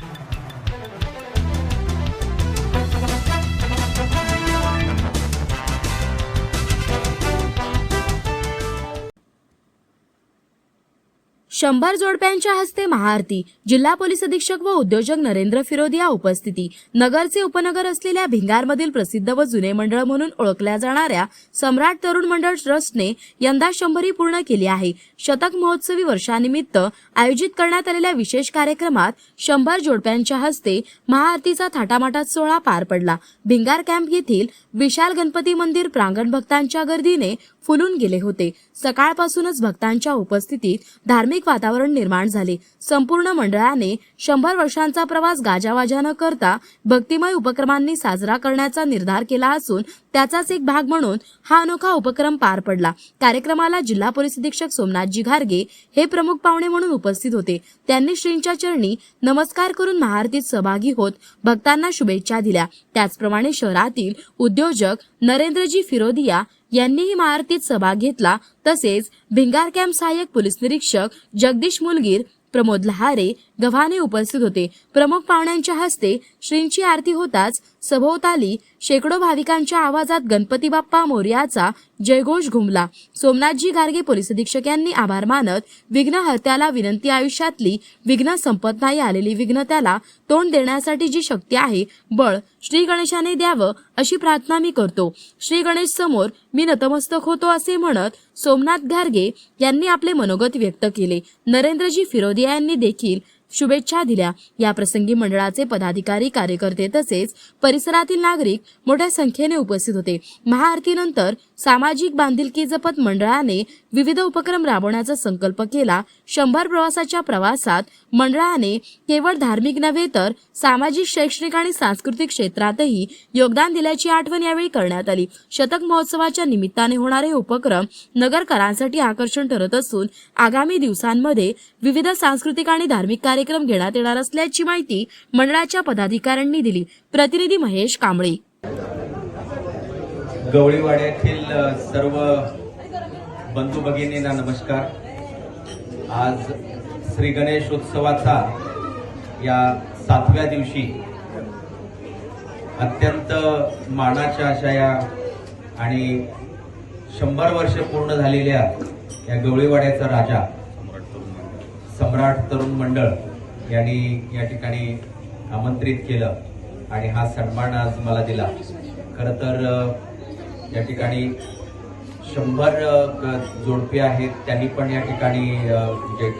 you. शंभर जोडप्यांच्या हस्ते महाआरती जिल्हा पोलीस अधीक्षक व उद्योजक नरेंद्र फिरोदिया उपस्थिती नगरचे उपनगर असलेल्या भिंगारमधील प्रसिद्ध व जुने मंडळ म्हणून ओळखल्या जाणाऱ्या सम्राट तरुण मंडळ ट्रस्टने यंदा शंभरी पूर्ण केली आहे. शतक महोत्सवी वर्षानिमित्त आयोजित करण्यात आलेल्या विशेष कार्यक्रमात शंभर जोडप्यांच्या हस्ते महाआरतीचा थाटामाटात सोहळा पार पडला. भिंगार कॅम्प येथील विशाल गणपती मंदिर प्रांगण भक्तांच्या गर्दीने फुलून गेले होते. सकाळपासूनच भक्तांच्या उपस्थितीत धार्मिक वातावरण निर्माण झाले. संपूर्ण मंडळाने शंभर वर्षांचा प्रवास गाजावाजा न करता भक्तिमय उपक्रमांनी साजरा करण्याचा निर्धार केला असून त्याचाच एक भाग म्हणून हा अनोखा उपक्रम पार पडला. कार्यक्रमाला जिल्हा पोलीस अधीक्षक सोमनाथजी घारगे हे प्रमुख पाहुणे म्हणून उपस्थित होते. त्यांनी श्रींच्या चरणी नमस्कार करून महाआरतीत सहभागी होत भक्तांना शुभेच्छा दिल्या. त्याचप्रमाणे शहरातील उद्योजक नरेंद्रजी फिरोदिया यांनीही महाआरतीत सहभाग घेतला. तसेच भिंगार कॅम्प सहाय्यक पोलीस निरीक्षक जगदीश मुलगीर प्रमोद लहारे गव्हाणे उपस्थित होते. प्रमुख पाहुण्यांच्या हस्ते श्रींची आरती होताच सभोवताली शेकडो भाविकांच्या आवाजात गणपती बाप्पा मोर्याचा जयघोष घुमला. सोमनाथजी गार्गे पोलीस अधीक्षक यांनी आभार मानत विघ्नहर्त्याला विनंती आयुष्यातली विघ्न संपत नाही आलेली विघ्न त्याला तोंड देण्यासाठी जी शक्ती आहे बळ श्री गणेशाने द्यावं अशी प्रार्थना मी करतो. श्री गणेश समोर मी नतमस्तक होतो असे म्हणत सोमनाथ गार्गे यांनी आपले मनोगत व्यक्त केले. नरेंद्रजी फिरोदिया यांनी देखील शुभेच्छा दिल्या. या प्रसंगी मंडळाचे पदाधिकारी कार्यकर्ते तसेच परिसरातील नागरिक मोठ्या संख्येने उपस्थित होते. महाआरतीनंतर सामाजिक बांधिलकी जपत मंडळाने विविध उपक्रम राबवण्याचा संकल्प केला. शंभर प्रवासाच्या प्रवासात मंडळाने केवळ धार्मिक नव्हे तर सामाजिक शैक्षणिक आणि सांस्कृतिक क्षेत्रातही योगदान दिल्याची आठवण यावेळी करण्यात आली. शतक महोत्सवाच्या निमित्ताने होणारे उपक्रम नगरकरांसाठी आकर्षण ठरत असून आगामी दिवसांमध्ये विविध सांस्कृतिक आणि धार्मिक कार्यक्रम घेण्यात येणार असल्याची माहिती मंडळाच्या पदाधिकाऱ्यांनी दिली. प्रतिनिधी महेश कांबळे गवळीवाड्यातील सर्व बंधू भगिनींना नमस्कार. आज श्री गणेश उत्सवाचा या सातव्या दिवशी अत्यंत मानाच्या अशा या आणि शंभर वर्ष पूर्ण झालेल्या या गवळीवाड्याचा राजा सम्राट तरुण मंडळ यांनी या ठिकाणी आमंत्रित केलं आणि हा सन्मान आज मला दिला. खरं तर या ठिकाणी शंभर जोडपे आहेत. त्यांनी पण या ठिकाणी म्हणजे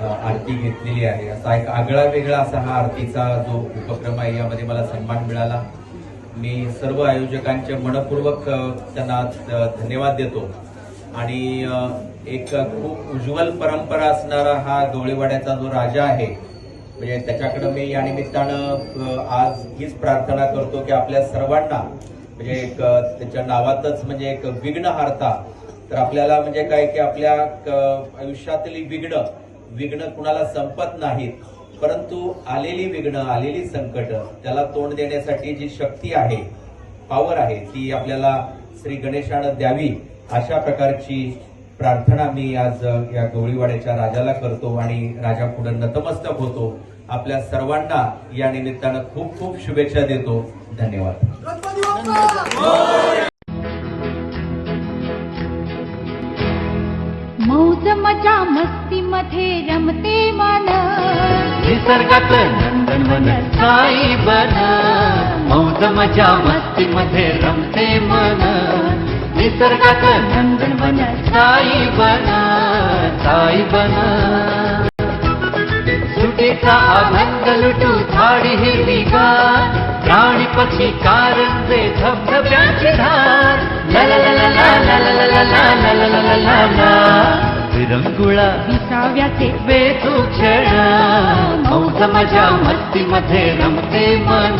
आरती घेतलेली आहे. असा एक आगळा वेगळा असा हा आरतीचा जो उपक्रम आहे यामध्ये मला सन्मान मिळाला. मी सर्व आयोजकांचे मनपूर्वक त्यांना धन्यवाद देतो. आणि एक खूप उज्ज्वल परंपरा असणारा हा गवळीवाड्याचा जो राजा आहे म्हणजे त्याच्याकडं मी या निमित्तानं आज हीच प्रार्थना करतो की आपल्या सर्वांना म्हणजे एक त्याच्या नावातच म्हणजे एक विघ्न हारता. तर आपल्याला म्हणजे काय की आपल्या क- आयुष्यातली विघ्न विघ्न कुणाला संपत नाहीत. परंतु आलेली विघ्न आलेली संकट त्याला तोंड देण्यासाठी जी शक्ती आहे पॉवर आहे ती आपल्याला श्री गणेशानं द्यावी अशा प्रकारची प्रार्थना मी आज या गवळीवाड्याच्या राजाला करतो आणि राजा पुढे नतमस्तक होतो. आपल्या सर्वांना या निमित्तानं खूप खूप शुभेच्छा देतो. धन्यवाद. मौज मजा मस्ती मध्ये रमते मन. निसर्गात नंदनवन साई बन. मौज मजा मस्ती मध्ये रमते मन. निसर्गात नंदनवन साई बन. साई बन. सुटीचा आनंद लुटू झाडी हिरवी गार प्राणी पक्षी कारंजे धबधब्याची धार ला ला ला ला ला ला ला ला ला ला ला ला विरंगुळा विसाव्याचे। वेचू क्षण। मौज मजा मस्ती मध्ये रमते मन।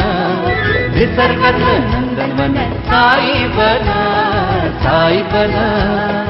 निसर्गातलं नंदनवन। साई बन साई बन।